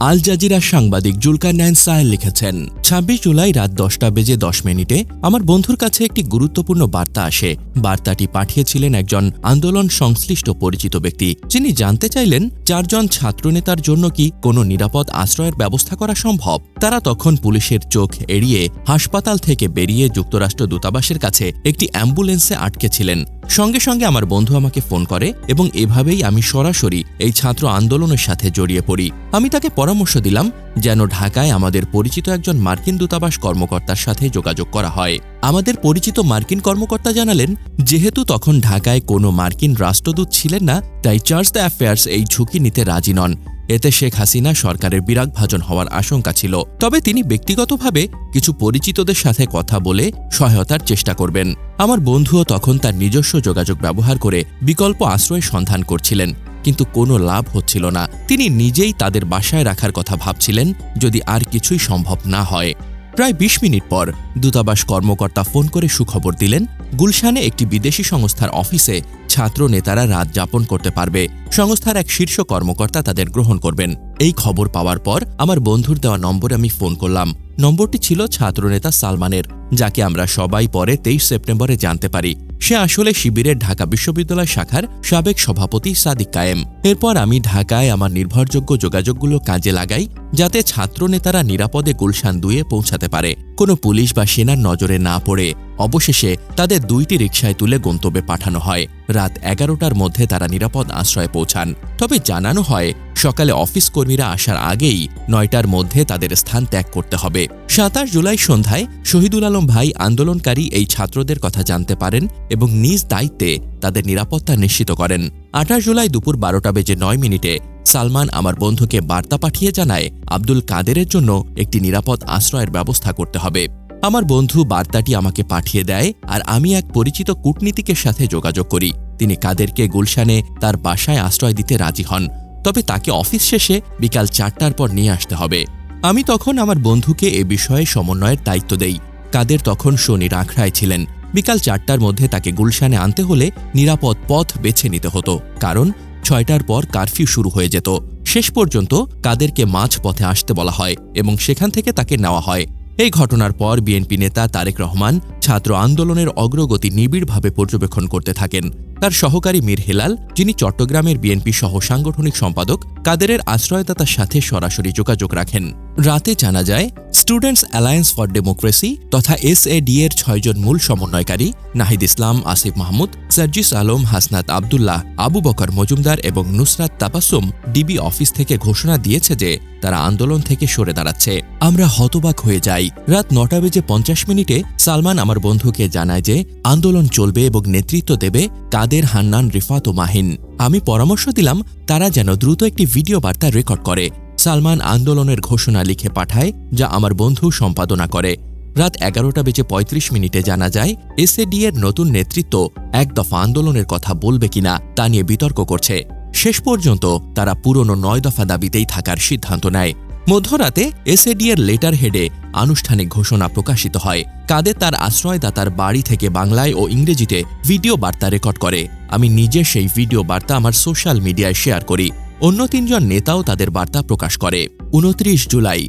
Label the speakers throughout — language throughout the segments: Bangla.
Speaker 1: আল জাজিরা সাংবাদিক জুলকার নাইন সাহেল লিখেছেন, ছাব্বিশ জুলাই রাত দশটা বেজে দশ মিনিটে আমার বন্ধুর কাছে একটি গুরুত্বপূর্ণ বার্তা আসে। বার্তাটি পাঠিয়েছিলেন একজন আন্দোলন সংশ্লিষ্ট পরিচিত ব্যক্তি। যিনি জানতে চাইলেন, চারজন ছাত্রনেতার জন্য কি কোনো নিরাপদ আশ্রয়ের ব্যবস্থা করা সম্ভব? তারা তখন পুলিশের চোখ এড়িয়ে হাসপাতাল থেকে বেরিয়ে যুক্তরাষ্ট্র দূতাবাসের কাছে একটি অ্যাম্বুলেন্সে আটকে ছিলেন। সঙ্গে সঙ্গে আমার বন্ধু আমাকে ফোন করে এবং এভাবেই আমি সরাসরি এই ছাত্র আন্দোলনের সাথে জড়িয়ে পড়ি। আমি তাকে পরামর্শ দিলাম যেন ঢাকায় আমাদের পরিচিত একজন মার্কিন দূতাবাস কর্মকর্তার সাথে যোগাযোগ করা হয়। আমাদের পরিচিত মার্কিন কর্মকর্তা জানালেন, যেহেতু তখন ঢাকায় কোনো মার্কিন রাষ্ট্রদূত ছিলেন না, তাই চার্জ দ্য অ্যাফেয়ার্স এই ঝুঁকি নিতে রাজি নন। এতে শেখ হাসিনা সরকারের বিরাগ ভাজন হওয়ার আশঙ্কা ছিল। তবে তিনি ব্যক্তিগতভাবে কিছু পরিচিতদের সাথে কথা বলে সহায়তার চেষ্টা করবেন। আমার বন্ধুও তখন তার নিজস্ব যোগাযোগ ব্যবহার করে বিকল্প আশ্রয় সন্ধান করছিলেন, কিন্তু কোনো লাভ হচ্ছিল না। তিনি নিজেই তাদের বাসায় রাখার কথা ভাবছিলেন, যদি আর কিছুই সম্ভব না হয়। প্রায় ২০ মিনিট পর দূতাবাস কর্মকর্তা ফোন করে সুখবর দিলেন, গুলশানে একটি বিদেশি সংস্থার অফিসে ছাত্র নেতারা রাত যাপন করতে পারবে। সংস্থার এক শীর্ষ কর্মকর্তা তাদের গ্রহণ করবেন। এই খবর পাওয়ার পর আমার বন্ধুর দেওয়া নম্বরে আমি ফোন করলাম। নম্বরটি ছিল ছাত্রনেতা সালমানের, যাকে আমরা সবাই পরে তেইশ সেপ্টেম্বরে জানতে পারি। সে আসলে শিবিরের ঢাকা বিশ্ববিদ্যালয় শাখার সাবেক সভাপতি সাদিক কায়েম। এরপর আমি ঢাকায় আমার নির্ভরযোগ্য যোগাযোগগুলো কাজে লাগাই যাতে ছাত্রনেতারা নিরাপদে গুলশান দুয়ে পৌঁছাতে পারে। কোনো পুলিশ বা সেনার নজরে না পড়ে, অবশেষে তাদের দুইটি রিকশায় তুলে গন্তব্যে পাঠানো হয়। রাত এগারোটার মধ্যে তারা নিরাপদ আশ্রয়ে পৌঁছান। তবে জানানো হয়, সকালে অফিস কর্মীরা আসার আগেই নয়টার মধ্যে তাদের স্থান ত্যাগ করতে হবে। সাতাশ জুলাই সন্ধ্যায় শহীদুল আলম ভাই আন্দোলনকারী এই ছাত্রদের কথা জানতে পারেন এবং নিজ দায়িত্বে তাদের নিরাপত্তা নিশ্চিত করেন। আঠাশ জুলাই দুপুর বারোটা বেজে নয় মিনিটে সালমান আমার বন্ধুকে বার্তা পাঠিয়ে জানায়, আব্দুল কাদেরের জন্য একটি নিরাপদ আশ্রয়ের ব্যবস্থা করতে হবে। আমার বন্ধু বার্তাটি আমাকে পাঠিয়ে দেয় আর আমি এক পরিচিত কূটনীতিকের সাথে যোগাযোগ করি। তিনি কাদেরকে গুলশানে তার বাসায় আশ্রয় দিতে রাজি হন। তবে তাকে অফিস শেষে বিকাল চারটার পর নিয়ে আসতে হবে। আমি তখন আমার বন্ধুকে এ বিষয়ে সমন্বয়ের দায়িত্ব দেই। কাদের তখন শনি আখড়ায় ছিলেন। বিকাল চারটার মধ্যে তাকে গুলশানে আনতে হলে নিরাপদ পথ বেছে নিতে হতো, কারণ ছয়টার পর কারফিউ শুরু হয়ে যেত। শেষ পর্যন্ত কাদেরকে মাঝ পথে আসতে বলা হয় এবং সেখান থেকে তাকে নেওয়া হয়। এই ঘটনার পর বিএনপি নেতা তারেক রহমান ছাত্র আন্দোলনের অগ্রগতি নিবিড়ভাবে পর্যবেক্ষণ করতে থাকেন। তার সহকারী মীর হেলাল, যিনি চট্টগ্রামের বিএনপি সহ সাংগঠনিক সম্পাদক, কাদেরের আশ্রয়দাতার সাথে সরাসরি যোগাযোগ রাখেন। রাতে জানা যায় স্টুডেন্টস অ্যালায়েন্স ফর ডেমোক্রেসি তথা এস এ ডি এর ছয়জন মূল সমন্বয়কারী নাহিদ ইসলাম, আসিফ মাহমুদ, সার্জিস আলম, হাসনাত আবদুল্লাহ, আবু বকর মজুমদার এবং নুসরাত তাবাসুম ডিবি অফিস থেকে ঘোষণা দিয়েছে যে তারা আন্দোলন থেকে সরে দাঁড়াচ্ছে। আমরা হতবাক হয়ে যাই। রাত নটা বেজে পঞ্চাশ মিনিটে সালমান আমার বন্ধুকে জানায় যে আন্দোলন চলবে এবং নেতৃত্ব দেবে কাদের হান্নান, রিফাত ও মাহিন। আমি পরামর্শ দিলাম, তারা যেন দ্রুত একটি ভিডিও বার্তা রেকর্ড করে। সালমান আন্দোলনের ঘোষণা লিখে পাঠায়, যা আমার বন্ধু সম্পাদনা করে। রাত এগারোটা বেজে ৩৫ মিনিটে জানা যায় এসএডি এর নতুন নেতৃত্ব এক দফা আন্দোলনের কথা বলবে কিনা তা নিয়ে বিতর্ক করছে। শেষ পর্যন্ত তারা পুরনো নয় দফা দাবিতেই থাকার সিদ্ধান্ত নেয়। মধ্যরাতে এসএডি এর লেটার হেডে আনুষ্ঠানিক ঘোষণা প্রকাশিত হয়। কাদের তার আশ্রয়দাতার বাড়ি থেকে বাংলায় ও ইংরেজিতে ভিডিও বার্তা রেকর্ড করে। আমি নিজে সেই ভিডিও বার্তা আমার সোশ্যাল মিডিয়ায় শেয়ার করি। অন্য তিনজন নেতাও তাদের বার্তা প্রকাশ করে। উনত্রিশ জুলাই,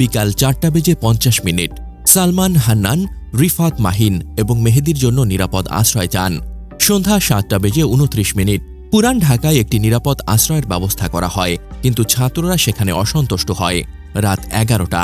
Speaker 1: বিকাল চারটা বেজে পঞ্চাশ মিনিট, সালমান হান্নান, রিফাত মাহিন এবং মেহেদির জন্য নিরাপদ আশ্রয় চান। সন্ধ্যা সাতটা বেজে উনত্রিশ মিনিট, পুরান ঢাকায় একটি নিরাপদ আশ্রয়ের ব্যবস্থা করা হয়, কিন্তু ছাত্ররা সেখানে অসন্তুষ্ট হয়। রাত এগারোটা,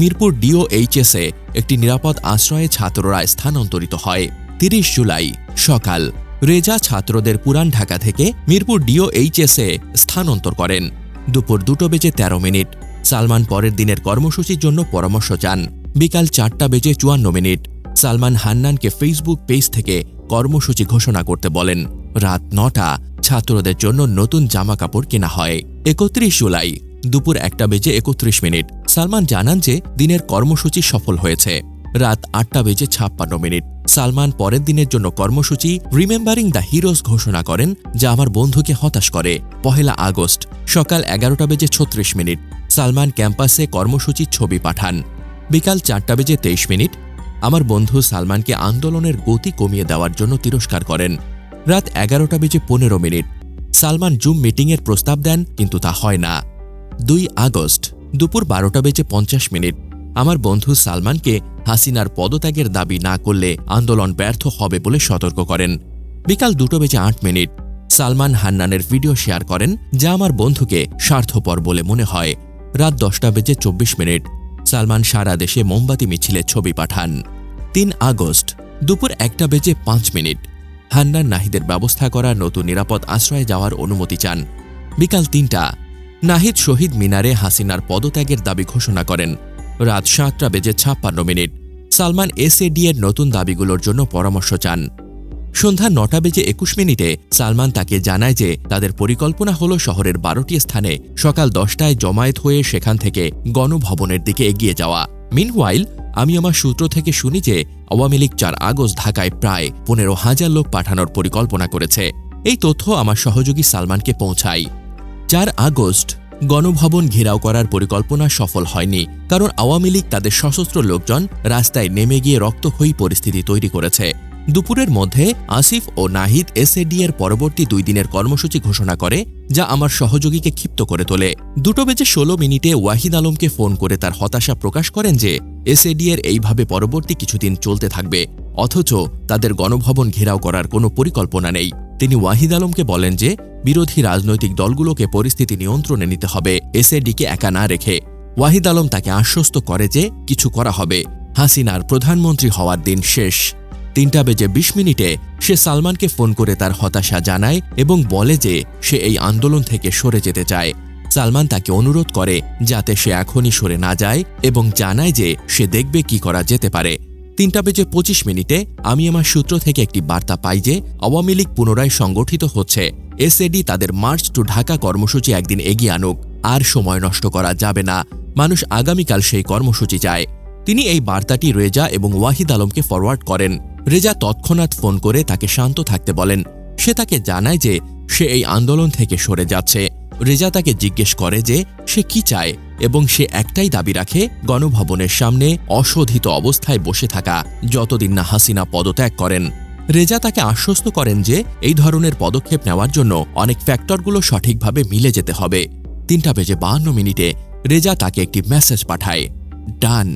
Speaker 1: মিরপুর ডিও এইচএসে একটি নিরাপদ আশ্রয়ে ছাত্ররা স্থানান্তরিত হয়। তিরিশ জুলাই, সকাল রেজা ছাত্রদের পুরান ঢাকা থেকে মিরপুর ডিও এইচএসে স্থানান্তর করেন। দুপুর দুটো বেজে ১৩ মিনিট। সালমান পরের দিনের কর্মসূচির জন্য পরামর্শ চান। বিকাল চারটা বেজে চুয়ান্ন মিনিট। সালমান হান্নানকে ফেসবুক পেজ থেকে কর্মসূচি ঘোষণা করতে বলেন, রাত নটা, ছাত্রদের জন্য নতুন জামা কাপড় কেনা হয়। একত্রিশ জুলাই, দুপুর একটা বেজে একত্রিশ মিনিট। সালমান জানান যে, দিনের কর্মসূচি সফল হয়েছে। রাত আটটা বেজে ছাপ্পান্ন মিনিট। সালমান পরের দিনের জন্য কর্মসূচি রিমেম্বারিং দ্য হিরোজ ঘোষণা করেন, যা আমার বন্ধুকে হতাশ করে। পহেলা আগস্ট, সকাল এগারোটা বেজে ছত্রিশ মিনিট, সালমান ক্যাম্পাসে কর্মসূচির ছবি পাঠান। বিকাল চারটা বেজে তেইশ মিনিট, আমার বন্ধু সালমানকে আন্দোলনের গতি কমিয়ে দেওয়ার জন্য তিরস্কার করেন। রাত এগারোটা বেজে পনেরো মিনিট, সালমান জুম মিটিংয়ের প্রস্তাব দেন, কিন্তু তা হয় না। দুই আগস্ট, দুপুর বারোটা বেজে পঞ্চাশ মিনিট আমার বন্ধু সালমানকে হাসিনার পদত্যাগের দাবি না করলে আন্দোলন ব্যর্থ হবে বলে সতর্ক করেন। বিকাল দুটো বেজে আট মিনিট। সালমান হান্নানের ভিডিও শেয়ার করেন, যা আমার বন্ধুকে স্বার্থপর বলে মনে হয়। রাত দশটা বেজে চব্বিশ মিনিট। সালমান সারা দেশে মোমবাতি, মিছিলে ছবি পাঠান। তিন আগস্ট, দুপুর একটা বেজে পাঁচ মিনিট। হান্নান নাহিদের ব্যবস্থা করা নতুন নিরাপদ আশ্রয়ে যাওয়ার অনুমতি চান। বিকাল তিনটা। নাহিদ শহীদ মিনারে হাসিনার পদত্যাগের দাবি ঘোষণা করেন। রাত সাতটা বেজে ছাপ্পান্ন মিনিট। সালমান এসএডি এর নতুন দাবিগুলোর জন্য পরামর্শ চান। সন্ধ্যা নটা বেজে একুশ মিনিটে সালমান তাকে জানায় যে তাদের পরিকল্পনা হল শহরের বারোটি স্থানে সকাল দশটায় জমায়েত হয়ে সেখান থেকে গণভবনের দিকে এগিয়ে যাওয়া। মিনওয়াইল আমি আমার সূত্র থেকে শুনি যে আওয়ামী লীগ চার আগস্ট ঢাকায় প্রায় পনেরো হাজার লোক পাঠানোর পরিকল্পনা করেছে। এই তথ্য আমার সহযোগী সালমানকে পৌঁছায়। চার আগস্ট গণভবন ঘেরাও করার পরিকল্পনা সফল হয়নি, কারণ আওয়ামী লীগ তাদের সশস্ত্র লোকজন রাস্তায় নেমে গিয়ে রক্তক্ষয়ী পরিস্থিতি তৈরি করেছে। দুপুরের মধ্যে আসিফ ও নাহিদ এসএডি এর পরবর্তী দুই দিনের কর্মসূচি ঘোষণা করে, যা আমার সহযোগীকে ক্ষিপ্ত করে তোলে। দুটো বেজে ষোলো মিনিটে ওয়াহিদ আলমকে ফোন করে তার হতাশা প্রকাশ করেন যে এসএডি এর এইভাবে পরবর্তী কিছুদিন চলতে থাকবে, অথচ তাদের গণভবন ঘেরাও করার কোনো পরিকল্পনা নেই। তিনি ওয়াহিদ আলমকে বলেন যে, বিরোধী রাজনৈতিক দলগুলোকে পরিস্থিতি নিয়ন্ত্রণে নিতে হবে এসএডিকে একা না রেখে। ওয়াহিদ আলম তাকে আশ্বস্ত করে যে, কিছু করা হবে। হাসিনার প্রধানমন্ত্রী হওয়ার দিন শেষ। তিনটা বেজে বিশ মিনিটে সে সালমানকে ফোন করে তার হতাশা জানায় এবং বলে যে সে এই আন্দোলন থেকে সরে যেতে চায়। সালমান তাকে অনুরোধ করে যাতে সে এখনই সরে না যায় এবং জানায় যে সে দেখবে কি করা যেতে পারে। তিনটা বেজে পঁচিশ মিনিটে আমি আমার সূত্র থেকে একটি বার্তা পাই যে আওয়ামী লীগ পুনরায় সংগঠিত হচ্ছে। এসএডি তাদের মার্চ টু ঢাকা কর্মসূচি একদিন এগিয়ে আনুক। আর সময় নষ্ট করা যাবে না। মানুষ আগামীকাল সেই কর্মসূচি চায়। তিনি এই বার্তাটি রেজা এবং ওয়াহিদ আলমকে ফরওয়ার্ড করেন। রেজা তৎক্ষণাৎ ফোন করে তাকে শান্ত থাকতে বলেন। সে তাকে জানায় যে সে এই আন্দোলন থেকে সরে যাচ্ছে। রেজা তাকে জিজ্ঞেস করে যে সে কি চায় এবং সে একটাই দাবি রাখে, গণভবনের সামনে অশোধিত অবস্থায় বসে থাকা, যতদিন না হাসিনা পদত্যাগ করেন। রেজা তাকে আশ্বস্ত করেন যে এই ধরনের পদক্ষেপ নেওয়ার জন্য অনেক ফ্যাক্টরগুলো সঠিকভাবে মিলে যেতে হবে। তিনটা বেজে বাহান্ন মিনিটে রেজা তাকে একটি মেসেজ পাঠায়। Done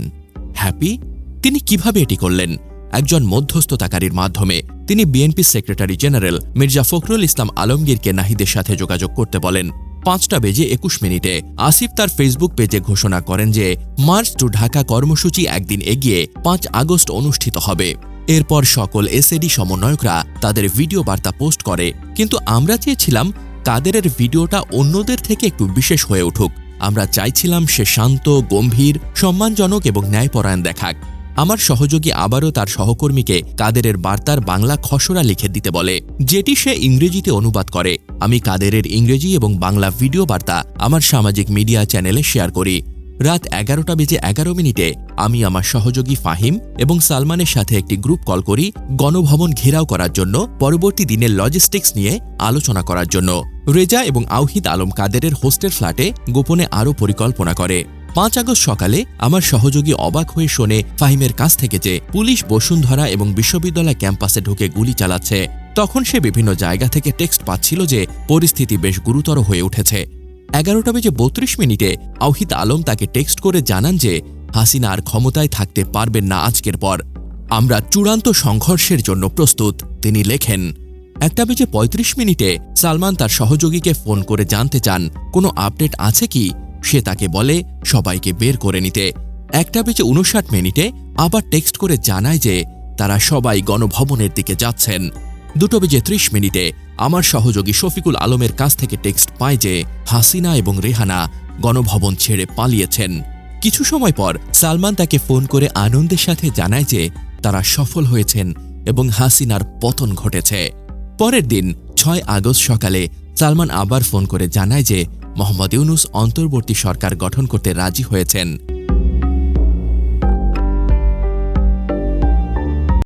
Speaker 1: happy? তিনি কীভাবে এটি করলেন? একজন মধ্যস্থতাকারীর মাধ্যমে তিনি BNP secretary general Mirza Fakhrul Islam আলমগীরকে নাহিদের সাথে যোগাযোগ করতে বলেন। পাঁচটা বেজে একুশ মিনিটে আসিফ তার ফেসবুক পেজে ঘোষণা করেন যে, মার্চ টু ঢাকা কর্মসূচি একদিন এগিয়ে পাঁচ আগস্ট অনুষ্ঠিত হবে। এরপর সকল এসএডি সমন্বয়করা তাদের ভিডিও বার্তা পোস্ট করে। কিন্তু আমরা চেয়েছিলাম কাদেরের ভিডিওটা অন্যদের থেকে একটু বিশেষ হয়ে উঠুক। আমরা চাইছিলাম সে শান্ত, গম্ভীর, সম্মানজনক এবং ন্যায়পরায়ণ দেখাক। আমার সহযোগী আবারও তার সহকর্মীকে কাদেরের বার্তার বাংলা খসড়া লিখে দিতে বলে, যেটি সে ইংরেজিতে অনুবাদ করে। আমি কাদেরের ইংরেজি এবং বাংলা ভিডিও বার্তা আমার সামাজিক মিডিয়া চ্যানেলে শেয়ার করি। রাত এগারোটা বেজে এগারো মিনিটে আমি আমার সহযোগী ফাহিম এবং সালমানের সাথে একটি গ্রুপ কল করি গণভবন ঘেরাও করার জন্য, পরবর্তী দিনের লজিস্টিক্স নিয়ে আলোচনা করার জন্য। রেজা এবং আউহিদ আলম কাদেরের হোস্টেল ফ্ল্যাটে গোপনে আরও পরিকল্পনা করে। পাঁচ আগস্ট সকালে আমার সহযোগী অবাক হয়ে শোনে ফাহিমের কাছ থেকে যে পুলিশ বসুন্ধরা এবং বিশ্ববিদ্যালয় ক্যাম্পাসে ঢুকে গুলি চালাচ্ছে। তখন সে বিভিন্ন জায়গা থেকে টেক্সট পাচ্ছিল যে পরিস্থিতি বেশ গুরুতর হয়ে উঠেছে। এগারোটা বেজে বত্রিশ মিনিটে আউহিদ আলম তাকে টেক্সট করে জানান যে হাসিনা আর ক্ষমতায় থাকতে পারবেন না আজকের পর। আমরা চূড়ান্ত সংঘর্ষের জন্য প্রস্তুত, তিনি লেখেন। একটা বেজে ৩৫ মিনিটে সালমান তার সহযোগীকে ফোন করে জানতে চান, কোনো আপডেট আছে কি? সে তাকে বলে, সবাইকে বের করে নিতে। একটা বেজে উনষাট মিনিটে আবার টেক্সট করে জানায় যে, তারা সবাই গণভবনের দিকে যাচ্ছেন। দুটো বেজে ত্রিশ মিনিটে আমার সহযোগী শফিকুল আলমের কাছ থেকে টেক্সট পায় যে, হাসিনা এবং রেহানা গণভবন ছেড়ে পালিয়েছেন। কিছু সময় পর সালমান তাকে ফোন করে আনন্দের সাথে জানায় যে, তারা সফল হয়েছেন এবং হাসিনার পতন ঘটেছে। পরের দিন, ছয় আগস্ট সকালে সালমান আবার ফোন করে জানায় যে মোহাম্মদ ইউনুস অন্তর্বর্তী সরকার গঠন করতে রাজি হয়েছেন।